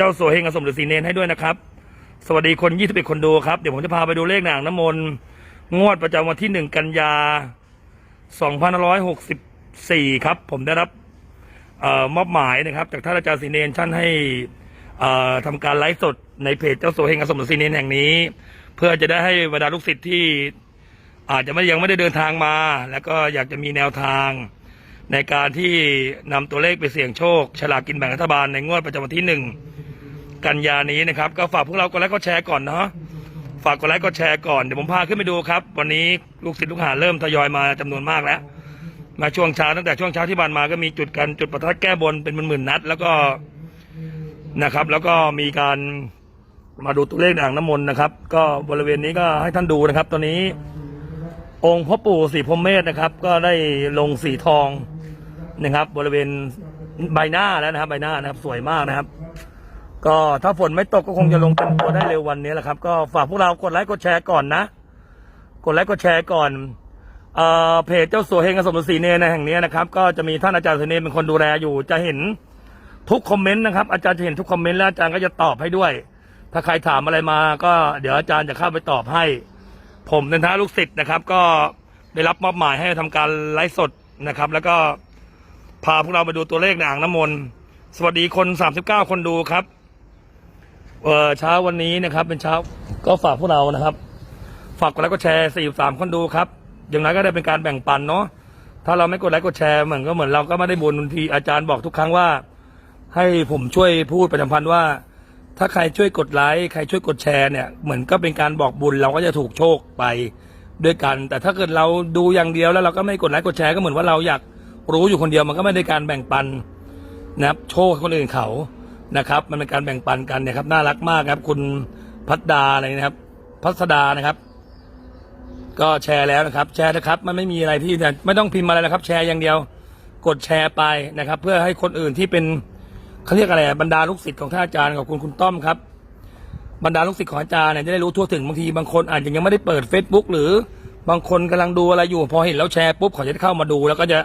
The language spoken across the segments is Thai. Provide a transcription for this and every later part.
เจ้าสัวเฮงอสมฤาษีเนนให้ด้วยนะครับ สวัสดีคน21คนดูครับ เดี๋ยวผมจะพาไปดูเลขหนังน้ำมนต์งวดประจำวันที่1กันยา2564ครับ ผมได้รับออมอบหมายนะครับ จากท่านอาจารย์ศรีเนนท่านให้ทำการไลฟ์สดในเพจเจ้าสัวเฮงอสมฤาษีเนนแห่งนี้ เพื่อจะได้ให้บรรดาลูกศิษย์ที่อาจจะไม่ยังไม่ได้เดินทางมา แล้วก็อยากจะมีแนวทางในการที่นำตัวเลขไปเสี่ยงโชคฉลากกินแบ่งรัฐบาลในงวดประจำวันที่หนึ่ง กันยานี้นะครับ ก็ฝากพวกเรากดไลค์กดแชร์ก่อนเนาะฝากกดไลค์กดแชร์ก่อนเดี๋ยวผมพาขึ้นไปดูครับ วันนี้ลูกศิษย์ลูกหาเริ่มทยอยมาจำนวนมากแล้ว มาช่วงเช้าตั้งแต่ช่วงเช้าที่ผ่านมาก็มีจุดกันจุดประทัดแก้บนเป็นหมื่นๆนัด แล้วก็นะครับ แล้วก็มีการมาดูตัวเลขอ่างน้ำมนต์นะครับ ก็บริเวณนี้ก็ให้ท่านดูนะครับ ตอนนี้ องค์พ่อปู่สีพรมเมธนะครับ ก็ได้ลงสีทองนะครับ บริเวณใบหน้าแล้วนะครับ ใบหน้านะครับ สวยมากนะครับ ก็ถ้าฝนไม่ตกก็คงจะลงเต็มตัวได้เร็ววันนี้แหละครับ ก็ฝากพวกเรากดไลค์กดแชร์ก่อนนะ กดไลค์กดแชร์ก่อนเอ่อเพจเจ้าสัวเฮงกสมฤาษีเนรในแห่งนี้นะครับ ก็จะมีท่านอาจารย์ศรีเนรเป็นคนดูแลอยู่ จะเห็นทุกคอมเมนต์นะครับ อาจารย์จะเห็นทุกคอมเมนต์แล้วอาจารย์ก็จะตอบให้ด้วย ถ้าใครถามอะไรมา ก็เดี๋ยวอาจารย์จะเข้าไปตอบให้ ผมในฐานะลูกศิษย์นะครับ ก็ได้รับมอบหมายให้ทำการไลฟ์สดนะครับ แล้วก็พาพวกเราไปดูตัวเลขในอ่างน้ำมนต์สวัสดีคน 39 คนดูครับ เออเช้าวันนี้นะครับ เป็นเช้าก็ฝากพวกเรานะครับ ฝากกดไลค์กดแชร์43คนดูครับ อย่างไรก็ได้เป็นการแบ่งปันเนาะถ้าเราไม่กดไลค์กดแชร์เหมือนก็เหมือนเราก็ไม่ได้บุญบางทีอาจารย์บอกทุกครั้งว่า ให้ผมช่วยพูดประจำพันธ์ว่า ถ้าใครช่วยกดไลค์ใครช่วยกดแชร์เนี่ยเหมือนก็เป็นการบอกบุญเราก็จะถูกโชคไปด้วยกัน แต่ถ้าเกิดเราดูอย่างเดียวแล้วเราก็ไม่กดไลค์กดแชร์ก็เหมือนว่าเราอยากรู้อยู่คนเดียวมันก็ไม่ได้การแบ่งปันนะครับโชคคนอื่นเขา นะครับ มันเป็นการแบ่งปันกันเนี่ยครับน่ารักมากครับ คุณพัฒดาอะไรนะครับ พัสดานะครับ ก็แชร์แล้วนะครับ แชร์นะครับ มันไม่มีอะไรที่ไม่ต้องพิมพ์อะไรนะครับ แชร์อย่างเดียว กดแชร์ไปนะครับ เพื่อให้คนอื่นที่เป็นเขาเรียกอะไรบรรดาลูกศิษย์ของท่านอาจารย์ขอบคุณคุณต้อมครับบรรดาลูกศิษย์ของอาจารย์เนี่ยจะได้รู้ทั่วถึงบางทีบางคนอาจจะยังไม่ได้เปิด Facebook หรือบางคนกำลังดูอะไรอยู่พอเห็นแล้วแชร์ปุ๊บเขาจะได้เข้ามาดู แล้วก็จะ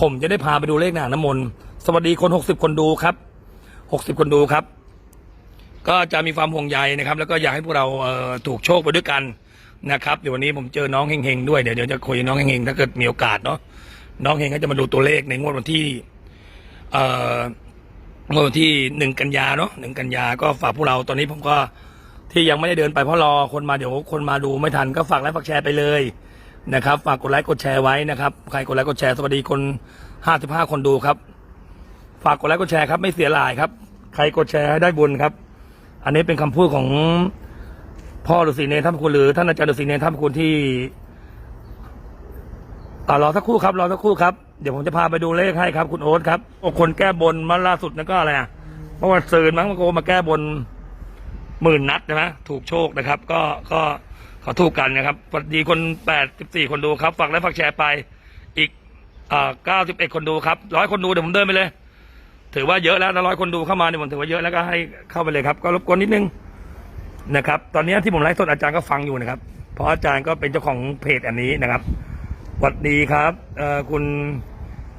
ผมจะได้พาไปดูเลขหนังน้ำมนต์สวัสดีคน 60 คนดูครับ 60 คนดูครับ ก็จะมีความห่วงใยนะครับ แล้วก็อยากให้พวกเราเอ่อถูกโชคไปด้วยกันนะครับเดี๋ยววันนี้ผมเจอน้องเฮงๆด้วยเดี๋ยวเดี๋ยวจะคุยกับน้องเฮงๆถ้าเกิดมีโอกาสเนาะน้องเฮงก็จะมาดูตัวเลขในงวดวันที่ เอ่องวดวันที่หนึ่งกันยาเนาะหนึ่งกันยาก็ฝากพวกเราตอนนี้ผมก็ที่ยังไม่ได้เดินไปเพราะรอคนมาเดี๋ยวคนมาดูไม่ทันก็ฝากไลค์ฝากแชร์ไปเลยนะครับ ฝากกดไลค์กดแชร์ไว้นะครับ ใครกดไลค์กดแชร์สวัสดีคนห้าสิบห้าคนดูครับ ฝากกดไลค์กดแชร์ครับ ไม่เสียหลายครับ ใครกดแชร์ให้ได้บุญครับ อันนี้เป็นคำพูดของพ่อฤาษีเนรท่านคุณหรือท่านอาจารย์ฤาษีเนรท่านคุณที่อ่ารอสักครู่ครับรอสักครู่ครับเดี๋ยวผมจะพาไปดูเลขให้ครับ คุณโอ๊ตครับโอ้คนแก้บนมาล่าสุดนั่นก็อะไรอะเมื่อวันซืนมั้งมันก็มาแก้บนหมื่นนัดใช่ไหมถูกโชคนะครับ ก็ก็เขาถูกกันนะครับสวัสดีคนแปดสิบสี่คนดูครับฝากและฝากแชร์ไป อีกเก้าสิบเอ็ดคนดูครับร้อยคนดูเดี๋ยวผมเดินไปเลย ถือว่าเยอะแล้วนะร้อยคนดูเข้ามาเนี่ยผมถือว่าเยอะแล้วก็ให้เข้าไปเลยครับ ก็รบกวนนิดนึงนะครับ ตอนนี้ที่ผมไลฟ์สดอาจารย์ก็ฟังอยู่นะครับ เพราะอาจารย์ก็เป็นเจ้าของเพจอันนี้นะครับสวัสดีครับคุณ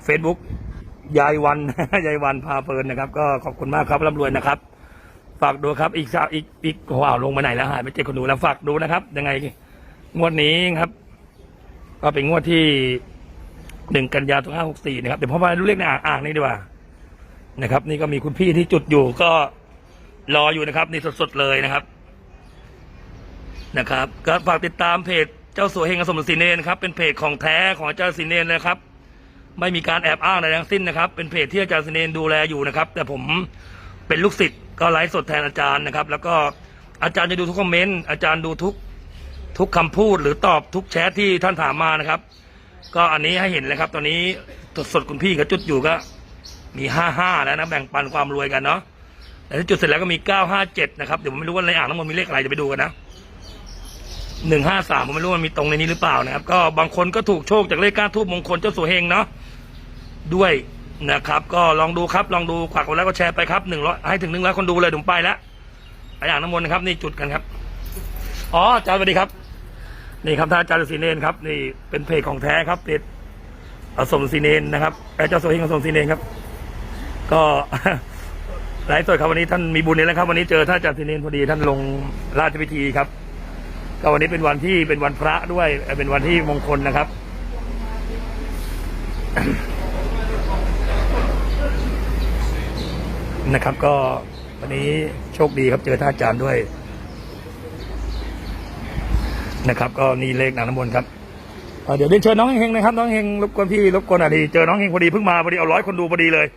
เฟซบุ๊กยายวันยายวันพาเพลินนะครับ ก็ขอบคุณมากครับร่ำรวยนะครับ ฝากดูครับอีกสาอีกอีกว้าวลงมาไหนแล้วหายไปเจ็ดคนดูแล้วฝากดูนะครับ ยังไงงวดนี้ครับ ก็เป็นงวดที่หนึ่งกันยาสองห้าหกสี่นะครับเดี๋ยวพ่อมาดูเลขในอ่างอ่างนี้ดีกว่า นะครับ นี่ก็มีคุณพี่ที่จุดอยู่ก็รออยู่นะครับ นี่สดๆเลยนะครับ นะครับ ก็ฝากติดตามเพจเจ้าสัวเฮงอสมศรีเนนะครับ เป็นเพจของแท้ของอาจารย์ศรีเนรนะครับ ไม่มีการแอบอ้างใดทั้งสิ้นนะครับ เป็นเพจที่อาจารย์ศรีเนรดูแลอยู่นะครับ แต่ผมเป็นลูกศิษย์ก็ไลฟ์สดแทนอาจารย์นะครับ แล้วก็อาจารย์จะดูทุกคอมเมนต์อาจารย์ดูทุกทุกคำพูดหรือตอบทุกแชทที่ท่านถามมานะครับ ก็อันนี้ให้เห็นเลยครับ ตอนนี้สดๆคุณพี่ก็จุดอยู่ก็ มีห้าห้าแล้วนะแบ่งปันความรวยกันเนาะแต่ที่จุดเสร็จแล้วก็มีเก้าห้าเจ็ดนะครับเดี๋ยวผมไม่รู้ว่าในอ่างน้ำมนต์มีเลขอะไรจะไปดูกันนะหนึ่งห้าสามผมไม่รู้ว่ามันมีตรงในนี้หรือเปล่านะครับ ก็บางคนก็ถูกโชคจากเลขก้านทูบมงคลเจ้าสัวเฮงเนาะด้วยนะครับ ก็ลองดูครับลองดูขวักกดแล้วก็แชร์ไปครับหนึ่งร้อยให้ถึงหนึ่งร้อยคนดูเลยผมไปแล้วไปอ่างน้ำมนต์นะครับนี่จุดกันครับอ๋ออาจารย์สวัสดีครับ นี่ครับท่านอาจารย์ฤาษีเนนครับ นี่เป็นเพจของแท้ครับเพจอสมศรีเนนนะครับเอ่อเจ้าสัวเฮงอสมศรีเนนครับ ก็ไลฟ์สดครับวันนี้ท่านมีบุญนี่แหละครับ วันนี้เจอท่านอาจารย์สิเนนพอดีท่านลงราชพิธีครับ ก็วันนี้เป็นวันที่เป็นวันพระด้วย เป็นวันที่มงคลนะครับ นะครับ ก็วันนี้โชคดีครับ เจอท่านอาจารย์ด้วย นะครับ ก็นี่เลขนางน้ำมนต์ครับเดี๋ยวเรียนเชิญน้องเฮงนะครับน้องเฮงรบกวนพี่รบกวนอะดีเจอน้องเฮงพอดีเพิ่งมาพอดีเอาร้อยคนดูพอดีเลย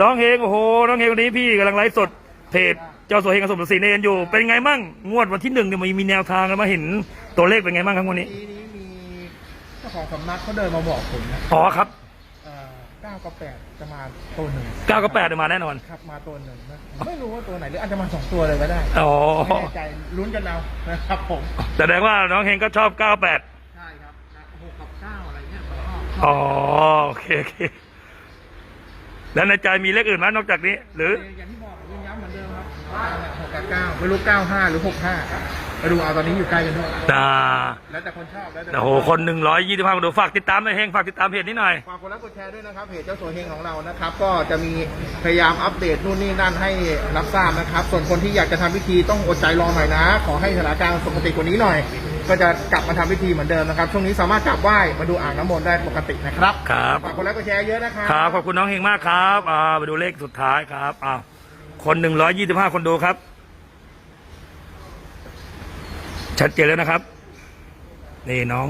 น้องเฮงโอ้โหน้องเฮงวันนี้พี่กำลังไลฟ์สดเพจเจ้าสัวเฮงกับสมศรีเนนอยู่ เป็นไงมั่งงวดวันที่หนึ่งเนี่ยมีมีแนวทางแล้วมาเห็นตัวเลขเป็นไงมั่งครับวันนี้ทีนี้มีเจ้าของสำนักเขาเดินมาบอกผมนะอ๋อครับเอ่อเก้ากับแปดจะมาตัวหนึ่งเก้ากับแปดเนี่ยมาแน่นอนครับมาตัวหนึ่งนะผมไม่รู้ว่าตัวไหนหรืออาจจะมาสองตัวเลยก็ได้อ๋อไม่แน่ใจลุ้นกันเอานะครับผมแสดงว่าน้องเฮงก็ชอบเก้าแปดใช่ครับหกกับเก้าอะไรเงี้ยผมชอบ อ๋อโอเคโอเค แล้วในใจมีเลขอื่นไหมนอกจากนี้ หรืออย่างที่บอกยืนย้ำเหมือนเดิมครับหกกับเก้าไม่รู้เก้าห้าหรือหกห้าครับไปดูเอาตอนนี้อยู่ใกล้กันด้วยอ่าแล้วแต่คนชอบแล้วแต่โอ้โหคนหนึ่งร้อยยี่สิบห้าคนดูฝากติดตามหน่อยเฮงฝากติดตามเพจนี้หน่อยฝากกดไลค์กดแชร์ด้วยนะครับเพจเจ้าสัวเฮงของเรานะครับ ก็จะมีพยายามอัปเดตนู่นนี่นั่นให้รับทราบนะครับ ส่วนคนที่อยากจะทำพิธีต้องอดใจรอหน่อยนะ ขอให้สถานการณ์ปกติกว่านี้หน่อย ก็จะกลับมาทำพิธีเหมือนเดิมนะครับ ช่วงนี้สามารถกลับไหว้มาดูอ่างน้ำมนต์ได้ปกตินะครับครับ ฝากกดไลค์กดแชร์เยอะนะครับ ครับขอบคุณน้องเฮงมากครับอ่าไปดูเลขสุดท้ายครับอ้าวคนหนึ่งร้อยยี่สิบห้าคนดูครับ ชัดเจนแล้วนะครับ นี่น้อง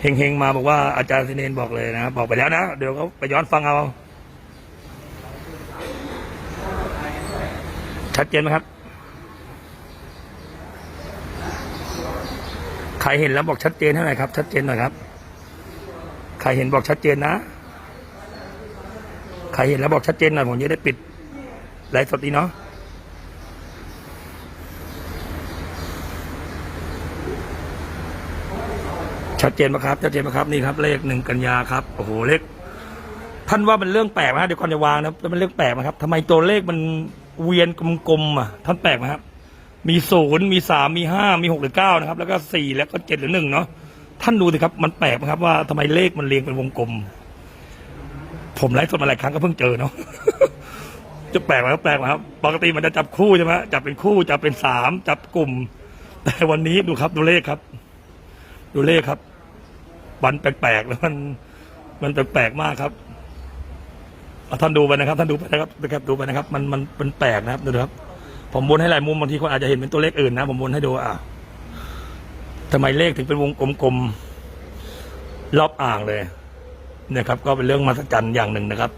เฮงเฮงมาบอกว่าอาจารย์สิเนนบอกเลยนะบอกไปแล้วนะ เดี๋ยวเขาไปย้อนฟังเอาชัดเจนไหมครับ ใครเห็นแล้วบอกชัดเจนเท่าไหร่ครับ ชัดเจนหน่อยครับ ใครเห็นบอกชัดเจนนะ ใครเห็นแล้วบอกชัดเจนหน่อยผมจะได้ปิดไลฟ์สดดีเนาะชัดเจนไหมครับชัดเจนไหมครับนี่ครับ เลขหนึ่งกันยาครับโอ้โหเลขท่านว่ามันเรื่องแปลกไหมฮะเดี๋ยวก่อนจะวางนะแล้วมันเรื่องแปลกไหมครับทำไมตัวเลขมันเวียนกลมๆอะท่านแปลกไหมครับ มีศูนย์มีสามมีห้ามีหกหรือเก้านะครับ แล้วก็สี่แล้วก็เจ็ดหรือหนึ่งเนาะท่านดูสิครับมันแปลกไหมครับว่าทำไมเลขมันเรียงเป็นวงกลม ผมไลฟ์สดมาหลายครั้งก็เพิ่งเจอเนาะจะแปลกไหมครับแปลกไหมครับปกติมันจะจับคู่ใช่ไหมจับเป็นคู่จับเป็นสามจับกลุ่ม แต่วันนี้ดูครับ ดูเลขครับ ดูเลขครับ วันแปลกๆแล้วมัน มันแปลกๆมากครับท่านดูไปนะครับ ท่านดูไปนะครับนะครับดูไปนะครับ มันมันมันแปลกนะครับดูนะครับ ผมวนให้หลายมุมบางทีคนอาจจะเห็นเป็นตัวเลขอื่นนะ ผมวนให้ดูอะทำไมเลขถึงเป็นวงกลมๆรอบอ่างเลยเนี่ยครับ ก็เป็นเรื่องมหัศจรรย์อย่างหนึ่งนะครับ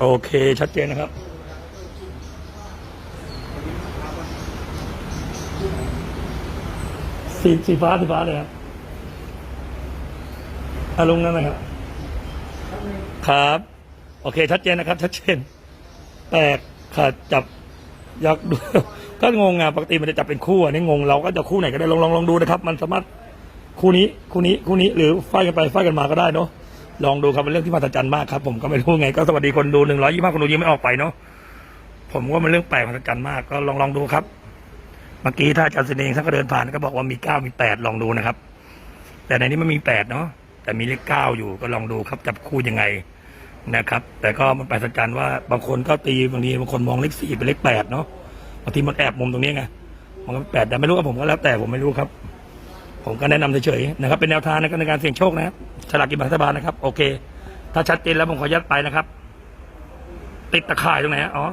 โอเคชัดเจนนะครับสีสีฟ้าสีฟ้าเลยครับอารมณ์นั้นนะครับ ครับ โอเค ชัดเจนนะครับ ชัดเจนแปลกขาดจับ อยากดูก็งงอะปกติมันจะจับเป็นคู่อันนี้งงเราก็จะคู่ไหนก็ได้ลองลองลองดูนะครับ มันสามารถคู่นี้คู่นี้คู่นี้หรือไฟกันไปไฟกันมาก็ได้เนาะลองดูครับเป็นเรื่องที่มหัศจรรย์มากครับผมก็ไม่รู้ไงก็สวัสดีคนดูหนึ่งร้อยยี่สิบคนดูยังไม่ออกไปเนาะผมว่ามันเรื่องแปลกมหัศจรรย์มากก็ลองลองดูครับ เมื่อกี้ถ้าอาจารย์เสน่ห์ท่านก็เดินผ่านก็บอกว่ามีเก้ามีแปดลองดูนะครับ แต่ในนี้มันมีแปดเนาะแต่มีเลขเก้าอยู่ก็ลองดูครับจับคู่ยังไง นะครับ แต่ก็มันแปลกสัจจันว่าบางคนก็ตีบางทีบางคนมองเลขสี่เป็นเลขแปดเนาะบางทีมันแอบมุมตรงนี้ไงมันก็แปดแต่ไม่รู้ว่าผมก็แล้วแต่ผมไม่รู้ครับ ผมก็แนะนำเฉยๆนะครับเป็นแนวทางในการในการเสี่ยงโชคนะครับฉลากกินแบ่งรัฐบาลนะครับ โอเค ถ้าชัดเจนแล้วผมขออนุญาตไปนะครับ ติดตะข่ายตรงไหนอ๋อ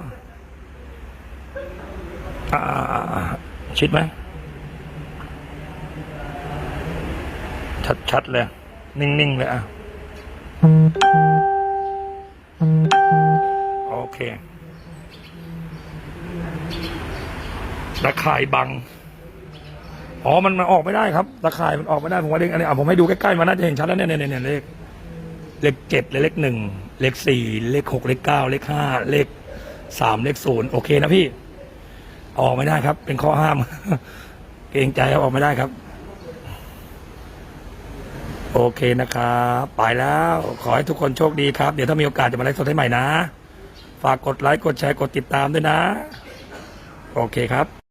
อ่าชิดไหมชัดๆเลย นิ่งๆเลยอะ อเคตะข่ายบัง อ๋อ มันมันออกไม่ได้ครับตะข่ายมันออกไม่ได้ ผมว่าเด็กอันนี้อะผมให้ดูใกล้ๆมันน่าจะเห็นชัดแล้วเนี่ยเนี่ยเนี่ยเลข เลขเจ็ดเลขหนึ่ง เลขสี่ เลขหกเลขเก้า เลขห้า เลขสาม เลขศูนย์ โอเคนะพี่ ออกไม่ได้ครับ เป็นข้อห้าม เกรงใจครับออกไม่ได้ครับ โอเคนะครับ ไปแล้ว ขอให้ทุกคนโชคดีครับ เดี๋ยวถ้ามีโอกาสจะมาไลฟ์สดให้ใหม่นะ ฝากกดไลค์ กดแชร์ กดติดตามด้วยนะ โอเคครับ